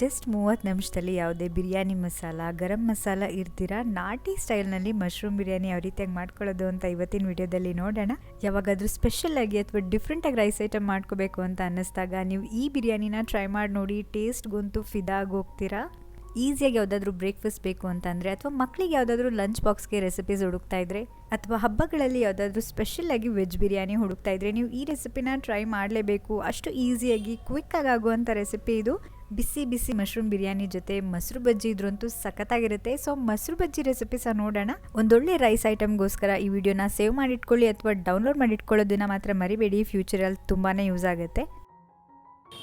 Just ಮೂವತ್ತು ನಿಮಿಷದಲ್ಲಿ ಯಾವುದೇ ಬಿರಿಯಾನಿ ಮಸಾಲ, ಗರಂ ಮಸಾಲ ಇರ್ತೀರಾ? ನಾಟಿ ಸ್ಟೈಲ್ನಲ್ಲಿ ಮಶ್ರೂಮ್ ಬಿರಿಯಾನಿ ಯಾವ ರೀತಿಯಾಗಿ ಮಾಡ್ಕೊಳ್ಳೋದು ಅಂತ ಇವತ್ತಿನ ವಿಡಿಯೋದಲ್ಲಿ ನೋಡೋಣ. ಯಾವಾಗಾದರೂ ಸ್ಪೆಷಲ್ ಆಗಿ ಅಥವಾ ಡಿಫ್ರೆಂಟಾಗಿ ರೈಸ್ ಐಟಮ್ ಮಾಡ್ಕೋಬೇಕು ಅಂತ ಅನ್ನಿಸ್ದಾಗ ನೀವು ಈ ಬಿರಿಯಾನಿನ ಟ್ರೈ ಮಾಡಿ ನೋಡಿ ಟೇಸ್ಟ್ಗಂತೂ ಫಿದಾಗಿ ಹೋಗ್ತೀರಾ ಈಸಿಯಾಗಿ ಯಾವುದಾದ್ರೂ ಬ್ರೇಕ್ಫಾಸ್ಟ್ ಬೇಕು ಅಂತಂದರೆ ಅಥವಾ ಮಕ್ಕಳಿಗೆ ಯಾವುದಾದ್ರೂ ಲಂಚ್ ಬಾಕ್ಸ್ಗೆ ರೆಸಿಪೀಸ್ ಹುಡುಕ್ತಾ ಇದ್ರೆ ಅಥವಾ ಹಬ್ಬಗಳಲ್ಲಿ ಯಾವುದಾದ್ರೂ ಸ್ಪೆಷಲಾಗಿ ವೆಜ್ ಬಿರಿಯಾನಿ ಹುಡುಕ್ತಾ ಇದ್ರೆ ನೀವು ಈ ರೆಸಿಪಿನ ಟ್ರೈ ಮಾಡಲೇಬೇಕು. ಅಷ್ಟು ಈಸಿಯಾಗಿ ಕ್ವಿಕ್ಕಾಗಿ ಆಗುವಂಥ ರೆಸಿಪಿ ಇದು. ಬಿಸಿ ಬಿಸಿ ಮಶ್ರೂಮ್ ಬಿರಿಯಾನಿ ಜೊತೆ ಮೊಸರು ಬಜ್ಜಿ ಇದ್ರಂತೂ ಸಖತ್ತಾಗಿರುತ್ತೆ. ಸೊ, ಮೊಸರು ಬಜ್ಜಿ ರೆಸಿಪಿ ಸಹ ನೋಡೋಣ. ಒಂದೊಳ್ಳೆ ರೈಸ್ ಐಟಮ್ಗೋಸ್ಕರ ಈ ವಿಡಿಯೋನ ಸೇವ್ ಮಾಡಿಟ್ಕೊಳ್ಳಿ ಅಥವಾ ಡೌನ್ಲೋಡ್ ಮಾಡಿಟ್ಕೊಳ್ಳೋದನ್ನ ಮಾತ್ರ ಮರಿಬೇಡಿ. ಫ್ಯೂಚರಲ್ಲಿ ತುಂಬಾ ಯೂಸ್ ಆಗುತ್ತೆ.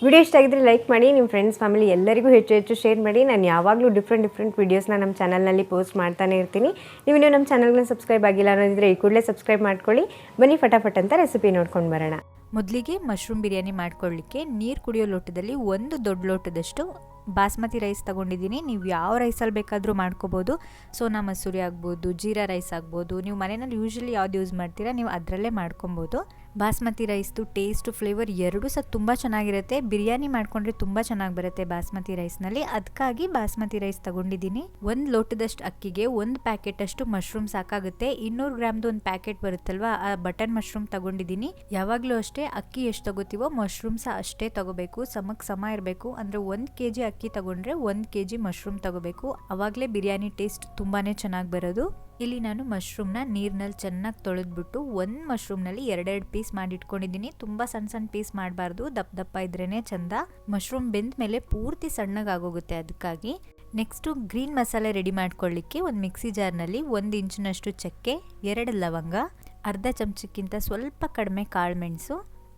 ವಿಡಿಯೋ ಇಷ್ಟ ಆಗಿದ್ರೆ ಲೈಕ್ ಮಾಡಿ ನಿಮ್ಮ ಫ್ರೆಂಡ್ಸ್ ಫ್ಯಾಮಿಲಿ ಎಲ್ಲರಿಗೂ ಹೆಚ್ಚು ಹೆಚ್ಚು ಶೇರ್ ಮಾಡಿ. ನಾನು ಯಾವಾಗಲೂ ಡಿಫ್ರೆಂಟ್ ಡಿಫ್ರೆಂಟ್ ವೀಡಿಯೋಸ್ನ ನಮ್ಮ ಚಾನಲ್ನಲ್ಲಿ ಪೋಸ್ಟ್ ಮಾಡ್ತಾನೆ ಇರ್ತೀನಿ. ನೀವು ಇನ್ನೂ ನಮ್ಮ ಚಾನಲ್ನ ಸಬ್ಸ್ಕ್ರೈಬ್ ಆಗಿಲ್ಲ ಅನ್ನೋದಿದ್ರೆ ಈ ಕೂಡಲೇ ಸಬ್ಸ್ಕ್ರೈಬ್ ಮಾಡ್ಕೊಳ್ಳಿ. ಬನ್ನಿ, ಫಟಾಫಟ್ ಅಂತ ರೆಸಿಪಿ ನೋಡ್ಕೊಂಡು ಬರೋಣ. ಮೊದಲಿಗೆ ಮಶ್ರೂಮ್ ಬಿರಿಯಾನಿ ಮಾಡ್ಕೊಳ್ಳಿಕ್ಕೆ ನೀರು ಕುಡಿಯೋ ಲೋಟದಲ್ಲಿ ಒಂದು ದೊಡ್ಡ ಲೋಟದಷ್ಟು ಬಾಸ್ಮತಿ ರೈಸ್ ತಗೊಂಡಿದ್ದೀನಿ. ನೀವು ಯಾವ ರೈಸಲ್ಲಿ ಬೇಕಾದರೂ ಮಾಡ್ಕೋಬೋದು. ಸೋನಾ ಮಸೂರಿ ಆಗ್ಬೋದು, ಜೀರಾ ರೈಸ್ ಆಗ್ಬೋದು. ನೀವು ಮನೆಯಲ್ಲಿ ಯೂಶ್ವಲಿ ಯಾವ್ದು ಯೂಸ್ ಮಾಡ್ತೀರಾ, ನೀವು ಅದರಲ್ಲೇ ಮಾಡ್ಕೊಬೋದು. ಬಾಸ್ಮತಿ ರೈಸ್ದು ಟೇಸ್ಟು ಫ್ಲೇವರ್ ಎರಡೂ ಸಹ ತುಂಬ ಚೆನ್ನಾಗಿರುತ್ತೆ. ಬಿರಿಯಾನಿ ಮಾಡಿಕೊಂಡ್ರೆ ತುಂಬ ಚೆನ್ನಾಗಿ ಬರುತ್ತೆ ಬಾಸ್ಮತಿ ರೈಸ್ನಲ್ಲಿ ಅದಕ್ಕಾಗಿ ಬಾಸ್ಮತಿ ರೈಸ್ ತಗೊಂಡಿದ್ದೀನಿ. ಒಂದು ಲೋಟದಷ್ಟು ಅಕ್ಕಿಗೆ ಒಂದು ಪ್ಯಾಕೆಟ್ ಅಷ್ಟು ಮಶ್ರೂಮ್ ಸಾಕಾಗುತ್ತೆ. ಇನ್ನೂರು ಗ್ರಾಮ್ದು ಒಂದು ಪ್ಯಾಕೆಟ್ ಬರುತ್ತಲ್ವಾ, ಆ ಬಟನ್ ಮಶ್ರೂಮ್ ತಗೊಂಡಿದ್ದೀನಿ. ಯಾವಾಗಲೂ ಅಷ್ಟೇ ಅಕ್ಕಿ ಎಷ್ಟು ತಗೋತೀವೋ ಮಶ್ರೂಮ್ ಸಹ ಅಷ್ಟೇ ತಗೋಬೇಕು. ಸಮಕ್ಕೆ ಸಮ ಇರಬೇಕು. ಅಂದರೆ ಒಂದು ಕೆ ಜಿ ಅಕ್ಕಿ ತಗೊಂಡ್ರೆ ಒಂದು ಕೆ ಜಿ ಮಶ್ರೂಮ್ ತಗೋಬೇಕು. ಅವಾಗಲೇ ಬಿರಿಯಾನಿ ಟೇಸ್ಟ್ ತುಂಬಾ ಚೆನ್ನಾಗಿ ಬರೋದು. ಇಲ್ಲಿ ನಾನು ಮಶ್ರೂಮ್ನ ನೀರಿನಲ್ಲಿ ಚೆನ್ನಾಗಿ ತೊಳೆದ್ಬಿಟ್ಟು ಒಂದು ಮಶ್ರೂಮ್ನಲ್ಲಿ ಎರಡೆರಡು ಪೀಸ್ ಮಾಡಿಟ್ಕೊಂಡಿದ್ದೀನಿ. ತುಂಬ ಸಣ್ಣ ಸಣ್ಣ ಪೀಸ್ ಮಾಡಬಾರ್ದು. ದಪ್ಪ ದಪ್ಪ ಇದ್ರೇ ಚಂದ. ಮಶ್ರೂಮ್ ಬೆಂದ ಮೇಲೆ ಪೂರ್ತಿ ಸಣ್ಣಗಾಗೋಗುತ್ತೆ ಅದಕ್ಕಾಗಿ ನೆಕ್ಸ್ಟು ಗ್ರೀನ್ ಮಸಾಲೆ ರೆಡಿ ಮಾಡ್ಕೊಳ್ಳಿಕ್ಕೆ ಒಂದು ಮಿಕ್ಸಿ ಜಾರ್ನಲ್ಲಿ ಒಂದು ಇಂಚಿನಷ್ಟು ಚಕ್ಕೆ, ಎರಡು ಲವಂಗ, ಅರ್ಧ ಚಮಚಕ್ಕಿಂತ ಸ್ವಲ್ಪ ಕಡಿಮೆ ಕಾಳುಮೆಣಸು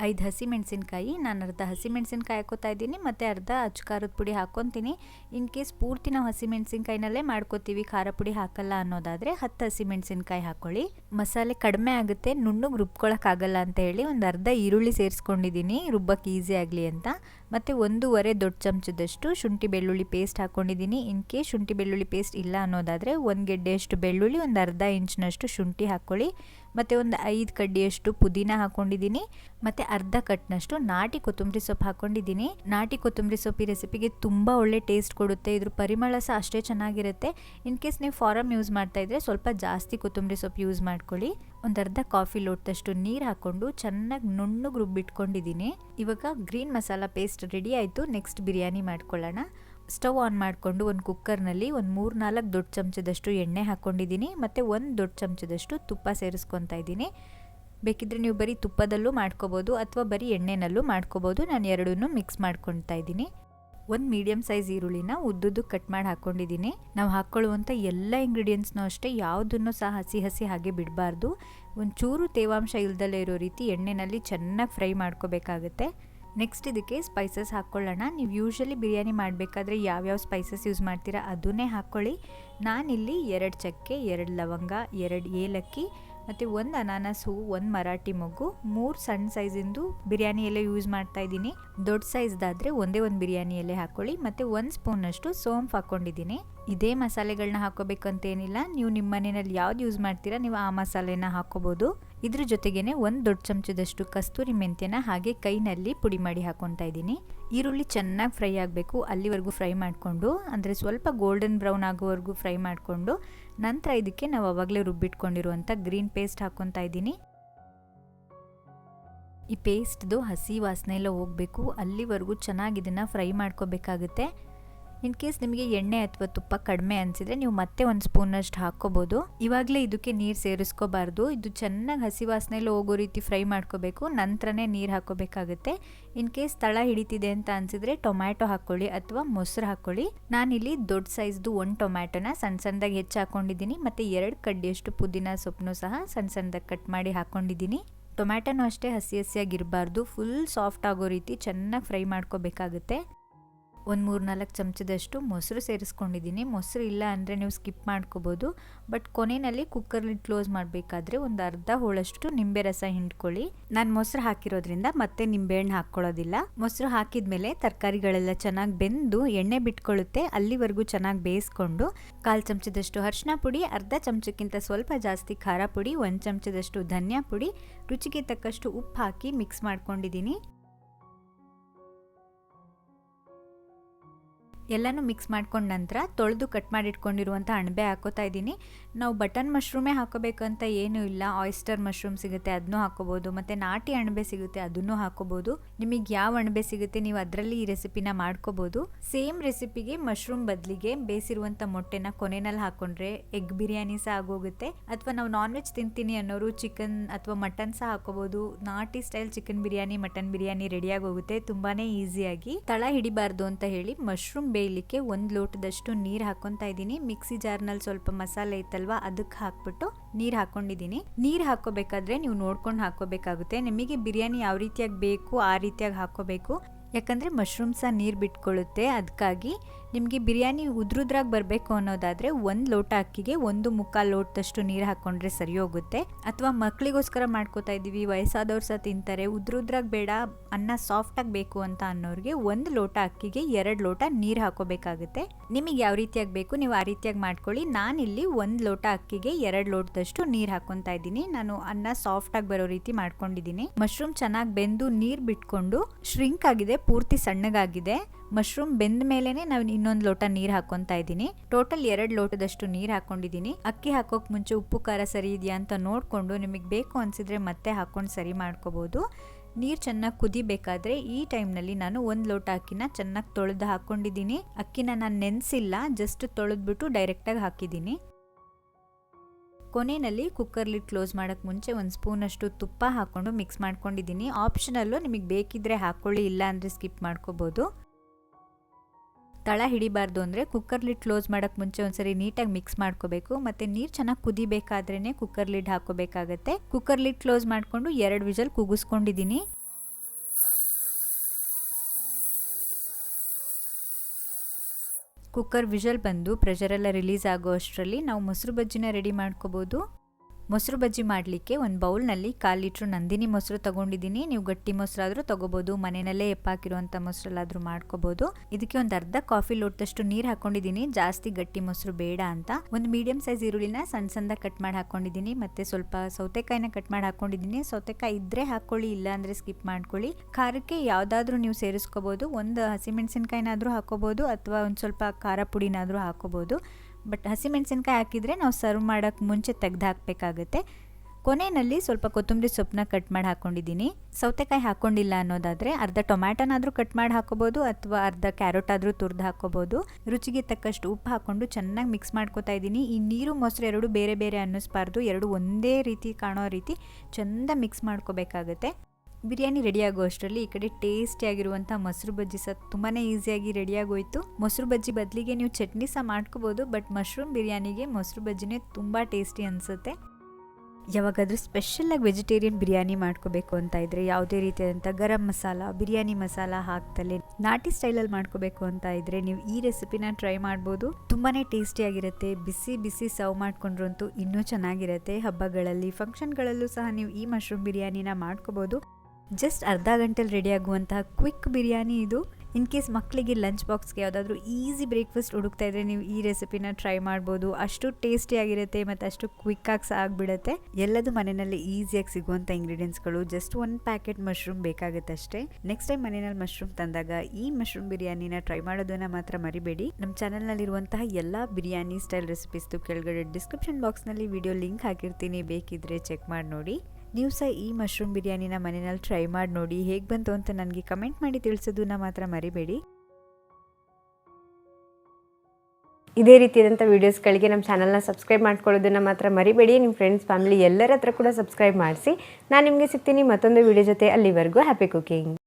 ಐದು ಹಸಿಮೆಣಸಿನ್ಕಾಯಿ. ನಾನು ಅರ್ಧ ಹಸಿಮೆಣಸಿನ್ಕಾಯಿ ಹಾಕೋತಾ ಇದ್ದೀನಿ, ಮತ್ತು ಅರ್ಧ ಅಚ್ಕಾರದ ಪುಡಿ ಹಾಕ್ಕೊತೀನಿ ಇನ್ ಕೇಸ್ ಪೂರ್ತಿ ನಾವು ಹಸಿಮೆಣಸಿನ್ಕಾಯಿನಲ್ಲೇ ಮಾಡ್ಕೋತೀವಿ, ಖಾರ ಪುಡಿ ಹಾಕಲ್ಲ ಅನ್ನೋದಾದರೆ ಹತ್ತು ಹಸಿಮೆಣಸಿನ್ಕಾಯಿ ಹಾಕ್ಕೊಳ್ಳಿ ಮಸಾಲೆ ಕಡಿಮೆ ಆಗುತ್ತೆ ನುಣ್ಣಗೆ ರುಬ್ಕೊಳಕ್ಕಾಗಲ್ಲ ಅಂತ ಹೇಳಿ ಒಂದು ಅರ್ಧ ಈರುಳ್ಳಿ ಸೇರಿಸ್ಕೊಂಡಿದ್ದೀನಿ ರುಬ್ಬಕ್ಕೆ ಈಸಿ ಆಗಲಿ ಅಂತ. ಮತ್ತು ಒಂದೂವರೆ ದೊಡ್ಡ ಚಮಚದಷ್ಟು ಶುಂಠಿ ಬೆಳ್ಳುಳ್ಳಿ ಪೇಸ್ಟ್ ಹಾಕ್ಕೊಂಡಿದ್ದೀನಿ ಇನ್ ಕೇಸ್ ಶುಂಠಿ ಬೆಳ್ಳುಳ್ಳಿ ಪೇಸ್ಟ್ ಇಲ್ಲ ಅನ್ನೋದಾದರೆ ಒಂದು ಗೆಡ್ಡೆಯಷ್ಟು ಬೆಳ್ಳುಳ್ಳಿ, ಒಂದು ಅರ್ಧ ಇಂಚಿನಷ್ಟು ಶುಂಠಿ ಹಾಕ್ಕೊಳ್ಳಿ ಮತ್ತು ಒಂದು ಐದು ಕಡ್ಡಿಯಷ್ಟು ಪುದೀನ ಹಾಕ್ಕೊಂಡಿದ್ದೀನಿ ಮತ್ತು ಅರ್ಧ ಕಟ್ನಷ್ಟು ನಾಟಿ ಕೊತ್ತಂಬರಿ ಸೊಪ್ಪು ಹಾಕೊಂಡಿದ್ದೀನಿ. ನಾಟಿ ಕೊತ್ತಂಬರಿ ಸೊಪ್ಪು ಈ ರೆಸಿಪಿಗೆ ತುಂಬ ಒಳ್ಳೆ ಟೇಸ್ಟ್ ಕೊಡುತ್ತೆ, ಇದ್ರ ಪರಿಮಳ ಸಹ ಅಷ್ಟೇ ಚೆನ್ನಾಗಿರುತ್ತೆ. ಇನ್ ಕೇಸ್ ನೀವು ಫಾರಮ್ ಯೂಸ್ ಮಾಡ್ತಾ ಇದ್ರೆ ಸ್ವಲ್ಪ ಜಾಸ್ತಿ ಕೊತ್ತಂಬರಿ ಸೊಪ್ಪು ಯೂಸ್ ಮಾಡ್ಕೊಳ್ಳಿ. ಒಂದು ಅರ್ಧ ಕಾಫಿ ಲೋಟದಷ್ಟು ನೀರು ಹಾಕ್ಕೊಂಡು ಚೆನ್ನಾಗಿ ನುಣ್ಣಗೆ ರುಬ್ಬಿಟ್ಕೊಂಡಿದ್ದೀನಿ. ಇವಾಗ ಗ್ರೀನ್ ಮಸಾಲ ಪೇಸ್ಟ್ ರೆಡಿ ಆಯಿತು, ನೆಕ್ಸ್ಟ್ ಬಿರಿಯಾನಿ ಮಾಡ್ಕೊಳ್ಳೋಣ. ಸ್ಟವ್ ಆನ್ ಮಾಡಿಕೊಂಡು ಒಂದು ಕುಕ್ಕರ್ನಲ್ಲಿ ಒಂದು ಮೂರು ನಾಲ್ಕು ದೊಡ್ಡ ಚಮಚದಷ್ಟು ಎಣ್ಣೆ ಹಾಕ್ಕೊಂಡಿದ್ದೀನಿ ಮತ್ತು ಒಂದು ದೊಡ್ಡ ಚಮಚದಷ್ಟು ತುಪ್ಪ ಸೇರಿಸ್ಕೊತಾ ಇದ್ದೀನಿ. ಬೇಕಿದ್ರೆ ನೀವು ಬರೀ ತುಪ್ಪದಲ್ಲೂ ಮಾಡ್ಕೋಬೋದು ಅಥವಾ ಬರೀ ಎಣ್ಣೆನಲ್ಲೂ ಮಾಡ್ಕೋಬೋದು. ನಾನು ಎರಡನ್ನೂ ಮಿಕ್ಸ್ ಮಾಡ್ಕೊತಾ ಇದ್ದೀನಿ. ಒಂದು ಮೀಡಿಯಮ್ ಸೈಜ್ ಈರುಳ್ಳಿನ ಉದ್ದುದ್ದು ಕಟ್ ಮಾಡಿ ಹಾಕ್ಕೊಂಡಿದ್ದೀನಿ. ನಾವು ಹಾಕ್ಕೊಳ್ಳುವಂಥ ಎಲ್ಲ ಇಂಗ್ರೀಡಿಯೆಂಟ್ಸ್ನೂ ಅಷ್ಟೇ, ಯಾವುದನ್ನು ಸಹ ಹಸಿ ಹಸಿ ಹಾಗೆ ಬಿಡಬಾರ್ದು. ಒಂಚೂರು ತೇವಾಂಶ ಇಲ್ದಲೇ ಇರೋ ರೀತಿ ಎಣ್ಣೆನಲ್ಲಿ ಚೆನ್ನಾಗಿ ಫ್ರೈ ಮಾಡ್ಕೋಬೇಕಾಗುತ್ತೆ. ನೆಕ್ಸ್ಟ್ ಇದಕ್ಕೆ ಸ್ಪೈಸಸ್ ಹಾಕ್ಕೊಳ್ಳೋಣ. ನೀವು ಯೂಶ್ವಲಿ ಬಿರಿಯಾನಿ ಮಾಡಬೇಕಾದ್ರೆ ಯಾವ್ಯಾವ ಸ್ಪೈಸಸ್ ಯೂಸ್ ಮಾಡ್ತೀರಾ ಅದನ್ನೇ ಹಾಕ್ಕೊಳ್ಳಿ. ನಾನಿಲ್ಲಿ ಎರಡು ಚಕ್ಕೆ, ಎರಡು ಲವಂಗ, ಎರಡು ಏಲಕ್ಕಿ, ಮತ್ತು ಒಂದು ಅನಾನಸ್ ಹೂವು ಒಂದು ಮರಾಠಿ ಮೊಗ್ಗು, ಮೂರು ಸಣ್ಣ ಸೈಜಿಂದು ಬಿರಿಯಾನಿ ಯೂಸ್ ಮಾಡ್ತಾ ಇದ್ದೀನಿ. ದೊಡ್ಡ ಸೈಜ್ದಾದರೆ ಒಂದೇ ಒಂದು ಬಿರಿಯಾನಿ ಎಲೆ ಹಾಕ್ಕೊಳ್ಳಿ. ಮತ್ತು ಒಂದು ಸ್ಪೂನಷ್ಟು ಸೋಂಪು ಹಾಕ್ಕೊಂಡಿದ್ದೀನಿ. ಇದೇ ಮಸಾಲೆಗಳನ್ನ ಹಾಕೋಬೇಕಂತೇನಿಲ್ಲ ನೀವು ನಿಮ್ಮ ಮನೆಯಲ್ಲಿ ಯಾವ್ದು ಯೂಸ್ ಮಾಡ್ತೀರಾ ನೀವು ಆ ಮಸಾಲೆನ ಹಾಕೋಬೋದು ಇದ್ರ ಜೊತೆಗೇನೆ ಒಂದು ದೊಡ್ಡ ಚಮಚದಷ್ಟು ಕಸ್ತೂರಿ ಮೆಂತ್ಯನ ಹಾಗೆ ಕೈನಲ್ಲಿ ಪುಡಿ ಮಾಡಿ ಹಾಕ್ಕೊತಾ ಇದ್ದೀನಿ. ಈರುಳ್ಳಿ ಚೆನ್ನಾಗಿ ಫ್ರೈ ಆಗಬೇಕು. ಅಲ್ಲಿವರೆಗೂ ಫ್ರೈ ಮಾಡಿಕೊಂಡು, ಅಂದರೆ ಸ್ವಲ್ಪ ಗೋಲ್ಡನ್ ಬ್ರೌನ್ ಆಗೋವರೆಗೂ ಫ್ರೈ ಮಾಡಿಕೊಂಡು, ನಂತರ ಇದಕ್ಕೆ ನಾವು ಅವಾಗಲೇ ರುಬ್ಬಿಟ್ಕೊಂಡಿರುವಂಥ ಗ್ರೀನ್ ಪೇಸ್ಟ್ ಹಾಕ್ಕೊತಾ ಇದ್ದೀನಿ. ಈ ಪೇಸ್ಟ್ದು ಹಸಿ ವಾಸನೆ ಎಲ್ಲ ಹೋಗಬೇಕು. ಅಲ್ಲಿವರೆಗೂ ಚೆನ್ನಾಗಿ ಇದನ್ನು ಫ್ರೈ ಮಾಡ್ಕೋಬೇಕಾಗುತ್ತೆ. ಇನ್ ಕೇಸ್ ನಿಮಗೆ ಎಣ್ಣೆ ಅಥವಾ ತುಪ್ಪ ಕಡಿಮೆ ಅನಿಸಿದ್ರೆ ನೀವು ಮತ್ತೆ ಒಂದು ಸ್ಪೂನಷ್ಟು ಹಾಕ್ಕೋಬೋದು. ಇವಾಗಲೇ ಇದಕ್ಕೆ ನೀರು ಸೇರಿಸ್ಕೋಬಾರ್ದು. ಇದು ಚೆನ್ನಾಗಿ ಹಸಿ ವಾಸನೆಯಲ್ಲಿ ಹೋಗೋ ರೀತಿ ಫ್ರೈ ಮಾಡ್ಕೋಬೇಕು. ನಂತರನೇ ನೀರು ಹಾಕೋಬೇಕಾಗುತ್ತೆ ಇನ್ ಕೇಸ್ ತಳ ಹಿಡಿತಿದೆ ಅಂತ ಅನಿಸಿದ್ರೆ ಟೊಮ್ಯಾಟೊ ಹಾಕ್ಕೊಳ್ಳಿ ಅಥವಾ ಮೊಸರು ಹಾಕ್ಕೊಳ್ಳಿ. ನಾನಿಲ್ಲಿ ದೊಡ್ಡ ಸೈಜ್ದು ಒಂದು ಟೊಮ್ಯಾಟೊನ ಸಣ್ಣ ಸಣ್ಣದಾಗಿ ಹೆಚ್ಚು ಹಾಕ್ಕೊಂಡಿದ್ದೀನಿ ಮತ್ತು ಎರಡು ಕಡ್ಡಿಯಷ್ಟು ಪುದೀನ ಸೊಪ್ಪನ್ನು ಸಹ ಸಣ್ಣ ಸಣ್ಣದಾಗಿ ಕಟ್ ಮಾಡಿ ಹಾಕ್ಕೊಂಡಿದ್ದೀನಿ. ಟೊಮ್ಯಾಟೊನೂ ಅಷ್ಟೇ ಹಸಿ ಹಸಿಯಾಗಿರಬಾರ್ದು ಫುಲ್ ಸಾಫ್ಟ್ ಆಗೋ ರೀತಿ ಚೆನ್ನಾಗಿ ಫ್ರೈ ಮಾಡ್ಕೋಬೇಕಾಗುತ್ತೆ. ಒಂದು ಮೂರು ನಾಲ್ಕು ಚಮಚದಷ್ಟು ಮೊಸರು ಸೇರಿಸ್ಕೊಂಡಿದ್ದೀನಿ. ಮೊಸರು ಇಲ್ಲ ಅಂದರೆ ನೀವು ಸ್ಕಿಪ್ ಮಾಡ್ಕೋಬೋದು. ಬಟ್ ಕೊನೆಯಲ್ಲಿ ಕುಕ್ಕರ್ಲಿ ಕ್ಲೋಸ್ ಮಾಡಬೇಕಾದ್ರೆ ಒಂದು ಅರ್ಧ ಹೋಳಷ್ಟು ನಿಂಬೆ ರಸ ಹಿಂಡ್ಕೊಳ್ಳಿ. ನಾನು ಮೊಸರು ಹಾಕಿರೋದ್ರಿಂದ ಮತ್ತೆ ನಿಂಬೆಹಣ್ಣು ಹಾಕ್ಕೊಳ್ಳೋದಿಲ್ಲ. ಮೊಸರು ಹಾಕಿದ್ಮೇಲೆ ತರಕಾರಿಗಳೆಲ್ಲ ಚೆನ್ನಾಗಿ ಬೆಂದು ಎಣ್ಣೆ ಬಿಟ್ಕೊಳ್ಳುತ್ತೆ. ಅಲ್ಲಿವರೆಗೂ ಚೆನ್ನಾಗಿ ಬೇಯಿಸ್ಕೊಂಡು ಕಾಲು ಚಮಚದಷ್ಟು ಅರಿಶಿನ ಪುಡಿ, ಅರ್ಧ ಚಮಚಕ್ಕಿಂತ ಸ್ವಲ್ಪ ಜಾಸ್ತಿ ಖಾರ ಪುಡಿ, ಒಂದು ಚಮಚದಷ್ಟು ಧನಿಯಾ ಪುಡಿ, ರುಚಿಗೆ ತಕ್ಕಷ್ಟು ಉಪ್ಪು ಹಾಕಿ ಮಿಕ್ಸ್ ಮಾಡ್ಕೊಂಡಿದ್ದೀನಿ. ಎಲ್ಲನೂ ಮಿಕ್ಸ್ ಮಾಡ್ಕೊಂಡ ನಂತರ ತೊಳೆದು ಕಟ್ ಮಾಡಿ ಇಟ್ಕೊಂಡಿರುವಂಥ ಅಣಬೆ ಹಾಕೋತಾ ಇದ್ದೀನಿ. ನಾವು ಬಟನ್ ಮಶ್ರೂಮೇ ಹಾಕೋಬೇಕಂತ ಏನೂ ಇಲ್ಲ. ಆಯಿಸ್ಟರ್ ಮಶ್ರೂಮ್ ಸಿಗುತ್ತೆ ಅದನ್ನೂ ಹಾಕೋಬೋದು. ಮತ್ತು ನಾಟಿ ಅಣಬೆ ಸಿಗುತ್ತೆ, ಅದನ್ನು ಹಾಕೋಬೋದು. ನಿಮಗೆ ಯಾವ ಅಣಬೆ ಸಿಗುತ್ತೆ ನೀವು ಅದರಲ್ಲಿ ಈ ರೆಸಿಪಿನ ಮಾಡ್ಕೋಬೋದು. ಸೇಮ್ ರೆಸಿಪಿಗೆ ಮಶ್ರೂಮ್ ಬದಲಿಗೆ ಬೇಯಿಸಿರುವಂಥ ಮೊಟ್ಟೆನ ಕೊನೆಯಲ್ಲಿ ಹಾಕೊಂಡ್ರೆ ಎಗ್ ಬಿರಿಯಾನಿ ಸಹ ಆಗೋಗುತ್ತೆ. ಅಥವಾ ನಾವು ನಾನ್ ವೆಜ್ ತಿಂತೀನಿ ಅನ್ನೋರು ಚಿಕನ್ ಅಥವಾ ಮಟನ್ ಸಹ ಹಾಕೋಬೋದು. ನಾಟಿ style chicken biryani mutton biryani ರೆಡಿಯಾಗಿ ಹೋಗುತ್ತೆ. ತುಂಬಾನೇ ಈಸಿಯಾಗಿ ತಳ ಹಿಡಿಬಾರ್ದು ಅಂತ ಹೇಳಿ ಮಶ್ರೂಮ್ ಬೇಯಲಿಕ್ಕೆ ಒಂದು ಲೋಟದಷ್ಟು ನೀರು ಹಾಕೊತಾ ಇದ್ದೀನಿ. ಮಿಕ್ಸಿ ಜಾರ್ನಲ್ಲಿ ಸ್ವಲ್ಪ ಮಸಾಲೆ ಇತ್ತಲ್ವ ಅದಕ್ಕೆ ಹಾಕ್ಬಿಟ್ಟು ನೀರು ಹಾಕೊಂಡಿದ್ದೀನಿ. ನೀರು ಹಾಕೋಬೇಕಾದ್ರೆ ನೀವು ನೋಡ್ಕೊಂಡು ಹಾಕೋಬೇಕಾಗುತ್ತೆ. ನಿಮಗೆ ಬಿರಿಯಾನಿ ಯಾವ ರೀತಿಯಾಗಿ ಬೇಕು, ಆ ರೀತಿಯಾಗಿ ಹಾಕೋಬೇಕು. ಯಾಕಂದರೆ ಮಶ್ರೂಮ್ ಸಹ ನೀರು ಬಿಟ್ಕೊಳ್ಳುತ್ತೆ ಅದಕ್ಕಾಗಿ ನಿಮಗೆ ಬಿರಿಯಾನಿ ಉದ್ರುದ್ರಾಗಿ ಬರಬೇಕು ಅನ್ನೋದಾದರೆ ಒಂದು ಲೋಟ ಅಕ್ಕಿಗೆ ಒಂದು ಮುಕ್ಕಾಲು ಲೋಟದಷ್ಟು ನೀರು ಹಾಕ್ಕೊಂಡ್ರೆ ಸರಿ ಹೋಗುತ್ತೆ. ಅಥವಾ ಮಕ್ಕಳಿಗೋಸ್ಕರ ಮಾಡ್ಕೋತಾ ಇದ್ದೀವಿ, ವಯಸ್ಸಾದವ್ರು ಸಹ ತಿಂತಾರೆ, ಉದ್ರುದ್ರಾಗಿ ಬೇಡ, ಅನ್ನ ಸಾಫ್ಟಾಗಿ ಬೇಕು ಅಂತ ಅನ್ನೋರಿಗೆ ಒಂದು ಲೋಟ ಅಕ್ಕಿಗೆ ಎರಡು ಲೋಟ ನೀರು ಹಾಕೋಬೇಕಾಗುತ್ತೆ. ನಿಮಗೆ ಯಾವ ರೀತಿಯಾಗಿ ಬೇಕು ನೀವು ಆ ರೀತಿಯಾಗಿ ಮಾಡ್ಕೊಳ್ಳಿ. ನಾನಿಲ್ಲಿ ಒಂದು ಲೋಟ ಅಕ್ಕಿಗೆ ಎರಡು ಲೋಟದಷ್ಟು ನೀರು ಹಾಕ್ಕೊತಾ ಇದ್ದೀನಿ. ನಾನು ಅನ್ನ ಸಾಫ್ಟಾಗಿ ಬರೋ ರೀತಿ ಮಾಡ್ಕೊಂಡಿದ್ದೀನಿ. ಮಶ್ರೂಮ್ ಚೆನ್ನಾಗಿ ಬೆಂದು ನೀರು ಬಿಟ್ಕೊಂಡು, ಶ್ರಿಂಕ್ ಆಗಿದೆ, ಪೂರ್ತಿ ಸಣ್ಣಗಾಗಿದೆ. ಮಶ್ರೂಮ್ ಬೆಂದ ಮೇಲೆ ನಾವು ಇನ್ನೊಂದು ಲೋಟ ನೀರು ಹಾಕೊತಾ ಇದ್ದೀನಿ. ಟೋಟಲ್ ಎರಡು ಲೋಟದಷ್ಟು ನೀರು ಹಾಕೊಂಡಿದ್ದೀನಿ. ಅಕ್ಕಿ ಹಾಕೋಕ್ ಮುಂಚೆ ಉಪ್ಪು, ಖಾರ ಸರಿ ಇದೆಯಾ ಅಂತ ನೋಡಿಕೊಂಡು ನಿಮಗೆ ಬೇಕು ಅನಿಸಿದ್ರೆ ಮತ್ತೆ ಹಾಕೊಂಡು ಸರಿ ಮಾಡ್ಕೋಬೋದು. ನೀರು ಚೆನ್ನಾಗಿ ಕುದಿಬೇಕಾದ್ರೆ ಈ ಟೈಮ್ನಲ್ಲಿ ನಾನು ಒಂದು ಲೋಟ ಅಕ್ಕಿನ ಚೆನ್ನಾಗಿ ತೊಳೆದು ಹಾಕ್ಕೊಂಡಿದ್ದೀನಿ ಅಕ್ಕಿನ ನಾನು ನೆನೆಸಿಲ್ಲ, ಜಸ್ಟ್ ತೊಳೆದ್ಬಿಟ್ಟು ಡೈರೆಕ್ಟಾಗಿ ಹಾಕಿದ್ದೀನಿ. ಕೊನೆಯಲ್ಲಿ ಕುಕ್ಕರ್ಲಿ ಕ್ಲೋಸ್ ಮಾಡೋಕ್ಕೆ ಮುಂಚೆ ಒಂದು ಸ್ಪೂನಷ್ಟು ತುಪ್ಪ ಹಾಕ್ಕೊಂಡು ಮಿಕ್ಸ್ ಮಾಡ್ಕೊಂಡಿದ್ದೀನಿ. ಆಪ್ಷನಲ್ಲು ನಿಮಗೆ ಬೇಕಿದ್ರೆ ಹಾಕ್ಕೊಳ್ಳಿ ಇಲ್ಲ ಅಂದರೆ ಸ್ಕಿಪ್ ಮಾಡ್ಕೋಬೋದು. ತಳ ಹಿಡಿಬಾರ್ದು ಅಂದರೆ ಕುಕ್ಕರ್ ಲಿಡ್ ಕ್ಲೋಸ್ ಮಾಡೋಕ್ಕೆ ಮುಂಚೆ ಒಂದ್ಸರಿ ನೀಟಾಗಿ ಮಿಕ್ಸ್ ಮಾಡ್ಕೋಬೇಕು. ಮತ್ತು ನೀರು ಚೆನ್ನಾಗಿ ಕುದಿಬೇಕಾದ್ರೇ ಕುಕ್ಕರ್ ಲಿಡ್ ಹಾಕೋಬೇಕಾಗತ್ತೆ. ಕುಕ್ಕರ್ ಲಿಡ್ ಕ್ಲೋಸ್ ಮಾಡಿಕೊಂಡು ಎರಡು ವಿಜಲ್ ಕೂಗಿಸ್ಕೊಂಡಿದ್ದೀನಿ ಕುಕ್ಕರ್ ವಿಷಲ್ ಬಂದು ಪ್ರೆಷರೆಲ್ಲ ರಿಲೀಸ್ ಆಗೋ ಅಷ್ಟರಲ್ಲಿ ನಾವು ಮೊಸರು ಬಜ್ಜಿನ ರೆಡಿ ಮಾಡ್ಕೋಬೋದು. ಮೊಸರು ಬಜ್ಜಿ ಮಾಡಲಿಕ್ಕೆ ಒಂದು ಬೌಲ್ನಲ್ಲಿ ಕಾಲು ಲೀಟ್ರ್ ನಂದಿನಿ ಮೊಸರು ತೊಗೊಂಡಿದ್ದೀನಿ. ನೀವು ಗಟ್ಟಿ ಮೊಸರಾದರೂ ತೊಗೋಬೋದು, ಮನೆಯಲ್ಲೇ ಎಪ್ಪಾಕಿರುವಂಥ ಮೊಸರಲ್ಲಾದರೂ ಮಾಡ್ಕೋಬೋದು. ಇದಕ್ಕೆ ಒಂದು ಅರ್ಧ ಕಾಫಿ ಲೋಟದಷ್ಟು ನೀರು ಹಾಕೊಂಡಿದ್ದೀನಿ. ಜಾಸ್ತಿ ಗಟ್ಟಿ ಮೊಸರು ಬೇಡ ಅಂತ. ಒಂದು ಮೀಡಿಯಮ್ ಸೈಜ್ ಈರುಳ್ಳಿನ ಸಣ್ಣ ಸಣ್ಣ ಕಟ್ ಮಾಡಿ ಹಾಕೊಂಡಿದ್ದೀನಿ. ಮತ್ತು ಸ್ವಲ್ಪ ಸೌತೆಕಾಯಿನ ಕಟ್ ಮಾಡಿ ಹಾಕೊಂಡಿದ್ದೀನಿ. ಸೌತೆಕಾಯಿ ಇದ್ದರೆ ಹಾಕ್ಕೊಳ್ಳಿ ಇಲ್ಲ ಅಂದರೆ ಸ್ಕಿಪ್ ಮಾಡ್ಕೊಳ್ಳಿ. ಖಾರಕ್ಕೆ ಯಾವುದಾದ್ರೂ ನೀವು ಸೇರಿಸ್ಕೋಬೋದು. ಒಂದು ಹಸಿಮೆಣಸಿನ್ಕಾಯಿನಾದರೂ ಹಾಕೋಬೋದು ಅಥವಾ ಒಂದು ಸ್ವಲ್ಪ ಖಾರ ಪುಡಿನಾದರೂ ಹಾಕೋಬೋದು. ಬಟ್ ಹಸಿಮೆಣಸಿನ್ಕಾಯಿ ಹಾಕಿದರೆ ನಾವು ಸರ್ವ್ ಮಾಡೋಕ್ಕೆ ಮುಂಚೆ ತೆಗ್ದು ಹಾಕಬೇಕಾಗುತ್ತೆ. ಕೊನೆಯಲ್ಲಿ ಸ್ವಲ್ಪ ಕೊತ್ತಂಬರಿ ಸೊಪ್ಪನ್ನ ಕಟ್ ಮಾಡಿ ಹಾಕ್ಕೊಂಡಿದ್ದೀನಿ ಸೌತೆಕಾಯಿ ಹಾಕ್ಕೊಂಡಿಲ್ಲ ಅನ್ನೋದಾದರೆ ಅರ್ಧ ಟೊಮ್ಯಾಟೊನಾದರೂ ಕಟ್ ಮಾಡಿ ಹಾಕೋಬೋದು ಅಥವಾ ಅರ್ಧ ಕ್ಯಾರೆಟ್ ಆದರೂ ತುರ್ದು ಹಾಕೋಬೋದು. ರುಚಿಗೆ ತಕ್ಕಷ್ಟು ಉಪ್ಪು ಹಾಕ್ಕೊಂಡು ಚೆನ್ನಾಗಿ ಮಿಕ್ಸ್ ಮಾಡ್ಕೋತಾ ಇದ್ದೀನಿ. ಈ ನೀರು ಮೊಸರು ಎರಡು ಬೇರೆ ಬೇರೆ ಅನ್ನಿಸ್ಬಾರ್ದು. ಎರಡು ಒಂದೇ ರೀತಿ ಕಾಣೋ ರೀತಿ ಚೆಂದ ಮಿಕ್ಸ್ ಮಾಡ್ಕೋಬೇಕಾಗತ್ತೆ. ಬಿರಿಯಾನಿ ರೆಡಿ ಆಗೋ ಅಷ್ಟರಲ್ಲಿ ಈ ಕಡೆ ಟೇಸ್ಟಿಯಾಗಿರುವಂಥ ಮೊಸರು ಬಜ್ಜಿ ಸಹ ತುಂಬಾ ಈಸಿಯಾಗಿ ರೆಡಿಯಾಗೋಯ್ತು. ಮೊಸರು ಬಜ್ಜಿ ಬದಲಿಗೆ ನೀವು ಚಟ್ನಿ ಸಹ ಮಾಡ್ಕೋಬೋದು ಬಟ್ ಮಶ್ರೂಮ್ ಬಿರಿಯಾನಿಗೆ ಮೊಸರು ಬಜ್ಜಿನೇ ತುಂಬ ಟೇಸ್ಟಿ ಅನಿಸುತ್ತೆ. ಯಾವಾಗಾದರೂ ಸ್ಪೆಷಲಾಗಿ ವೆಜಿಟೇರಿಯನ್ ಬಿರಿಯಾನಿ ಮಾಡ್ಕೋಬೇಕು ಅಂತ ಇದ್ದರೆ ಯಾವುದೇ ರೀತಿಯಾದಂಥ ಗರಂ ಮಸಾಲ, ಬಿರಿಯಾನಿ ಮಸಾಲ ಹಾಕ್ತಲೇ ನಾಟಿ ಸ್ಟೈಲಲ್ಲಿ ಮಾಡ್ಕೋಬೇಕು ಅಂತ ಇದ್ದರೆ ನೀವು ಈ ರೆಸಿಪಿನ ಟ್ರೈ ಮಾಡ್ಬೋದು. ತುಂಬಾ ಟೇಸ್ಟಿಯಾಗಿರುತ್ತೆ ಬಿಸಿ ಬಿಸಿ ಸರ್ವ್ ಮಾಡ್ಕೊಂಡ್ರಂತೂ ಇನ್ನೂ ಚೆನ್ನಾಗಿರುತ್ತೆ. ಹಬ್ಬಗಳಲ್ಲಿ ಫಂಕ್ಷನ್ಗಳಲ್ಲೂ ಸಹ ನೀವು ಈ ಮಶ್ರೂಮ್ ಬಿರಿಯಾನಿನ ಮಾಡ್ಕೋಬೋದು. ಜಸ್ಟ್ ಅರ್ಧ ಗಂಟೆಲಿ ರೆಡಿ ಆಗುವಂತಹ ಕ್ವಿಕ್ ಬಿರಿಯಾನಿ ಇದು. ಇನ್ ಕೇಸ್ ಮಕ್ಕಳಿಗೆ ಲಂಚ್ ಬಾಕ್ಸ್ಗೆ ಯಾವುದಾದ್ರೂ ಈಸಿ ಬ್ರೇಕ್ಫಾಸ್ಟ್ ಹುಡುಕ್ತಾ ಇದ್ರೆ ನೀವು ಈ ರೆಸಿಪಿನ ಟ್ರೈ ಮಾಡ್ಬೋದು. ಅಷ್ಟು ಟೇಸ್ಟಿಯಾಗಿರುತ್ತೆ ಮತ್ತು ಅಷ್ಟು ಕ್ವಿಕ್ ಆಗಿ ಸಹ ಆಗಿಬಿಡುತ್ತೆ. ಎಲ್ಲದೂ ಮನೆಯಲ್ಲಿ ಈಸಿಯಾಗಿ ಸಿಗುವಂಥ ಇಂಗ್ರೀಡಿಯೆಂಟ್ಸ್ಗಳು ಜಸ್ಟ್ ಒಂದು ಪ್ಯಾಕೆಟ್ ಮಶ್ರೂಮ್ ಬೇಕಾಗುತ್ತೆ ಅಷ್ಟೇ. ನೆಕ್ಸ್ಟ್ ಟೈಮ್ ಮನೆಯಲ್ಲಿ ಮಶ್ರೂಮ್ ತಂದಾಗ ಈ ಮಶ್ರೂಮ್ ಬಿರಿಯಾನಿನ ಟ್ರೈ ಮಾಡೋದನ್ನ ಮಾತ್ರ ಮರಿಬೇಡಿ. ನಮ್ಮ ಚಾನಲ್ನಲ್ಲಿರುವಂತಹ ಎಲ್ಲ ಬಿರಿಯಾನಿ ಸ್ಟೈಲ್ ರೆಸಿಪೀಸ್ದು ಕೆಳಗಡೆ ಡಿಸ್ಕ್ರಿಪ್ಷನ್ ಬಾಕ್ಸ್ನಲ್ಲಿ ವಿಡಿಯೋ ಲಿಂಕ್ ಹಾಕಿರ್ತೀನಿ. ಬೇಕಿದ್ರೆ ಚೆಕ್ ಮಾಡಿ ನೋಡಿ. ನೀವು ಸಹ ಈ ಮಶ್ರೂಮ್ ಬಿರಿಯಾನಿನ ಮನೆಯಲ್ಲಿ ಟ್ರೈ ಮಾಡಿ ನೋಡಿ, ಹೇಗೆ ಬಂತು ಅಂತ ನನಗೆ ಕಮೆಂಟ್ ಮಾಡಿ ತಿಳಿಸೋದನ್ನ ಮಾತ್ರ ಮರಿಬೇಡಿ. ಇದೇ ರೀತಿಯಾದಂಥ ವೀಡಿಯೋಸ್ಗಳಿಗೆ ನಮ್ಮ ಚಾನಲ್ನ ಸಬ್ಸ್ಕ್ರೈಬ್ ಮಾಡ್ಕೊಳ್ಳೋದನ್ನು ಮಾತ್ರ ಮರಿಬೇಡಿ. ನಿಮ್ಮ ಫ್ರೆಂಡ್ಸ್ ಫ್ಯಾಮಿಲಿ ಎಲ್ಲರ ಹತ್ರ ಕೂಡ ಸಬ್ಸ್ಕ್ರೈಬ್ ಮಾಡಿಸಿ. ನಾನು ನಿಮಗೆ ಸಿಗ್ತೀನಿ ಮತ್ತೊಂದು ವೀಡಿಯೋ ಜೊತೆ. ಅಲ್ಲಿವರೆಗೂ ಹ್ಯಾಪಿ ಕುಕಿಂಗ್